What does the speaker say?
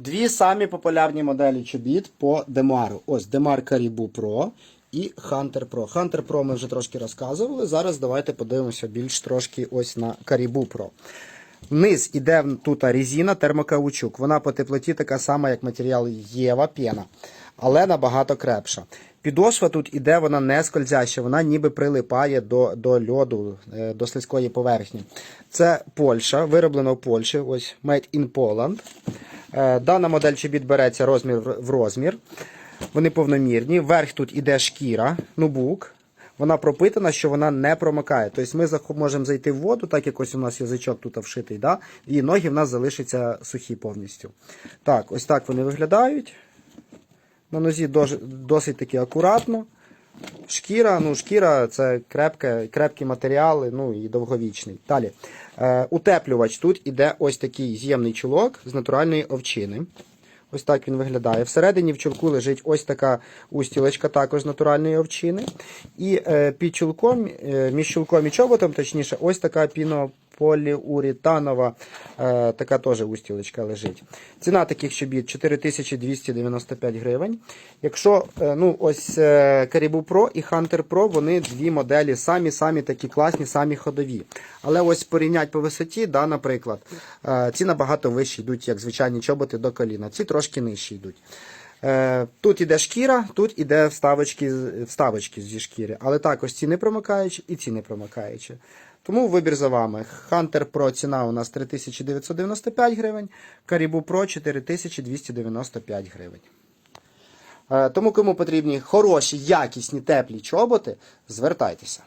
Дві самі популярні моделі чобіт по Демару. Ось Демар Caribou Pro і Hunter Pro. Hunter Pro ми вже трошки розказували. Зараз давайте подивимося більш трошки ось на Caribou Pro. Вниз іде тут резина термокаучук. Вона по теплоті така сама, як матеріал Єва пена, але набагато крепша. Підошва тут іде, вона не скользяща, вона ніби прилипає до, до льоду, е, до слизької поверхні. Це Польща, вироблено в Польщі, ось Made in Poland. Е, Дана модель чобіт береться розмір в розмір. Вони повномірні. Верх тут іде шкіра, нубук. Вона пропитана, що вона не промикає. Тобто ми можемо зайти в воду, так як ось у нас язичок тут вшитий, да? і ноги в нас залишаться сухі повністю. Так, ось так вони виглядають. На нозі досить таки акуратно. Шкіра, ну шкіра це крепке, крепкі матеріали, ну і довговічний. Далі. Е, утеплювач тут іде ось такий з'ємний чулок з натуральної овчини. Ось так він виглядає. Всередині в чулку лежить ось така устілочка, також з натуральної овчини. І е, під чулком, е, між чулком і чоботом, точніше, ось така пінополіуретанова, е, така теж устілочка лежить. Ціна таких чобіт 4295 гривень. Якщо е, ну, ось е, Caribou Pro і Hunter Pro, вони дві моделі самі-самі такі класні, самі ходові. Але ось порівнять по висоті, да, наприклад, ці набагато вищі йдуть, як звичайні чоботи до коліна. Ці трошки нижчі йдуть. Е, Тут іде шкіра, тут іде вставочки, вставочки зі шкіри. Але також ці не промикаючі і ці не промикаючі. Тому вибір за вами. Hunter Pro ціна у нас 3995 гривень, Caribou Pro 4295 гривень. Е, Тому кому потрібні хороші, якісні, теплі чоботи, звертайтеся.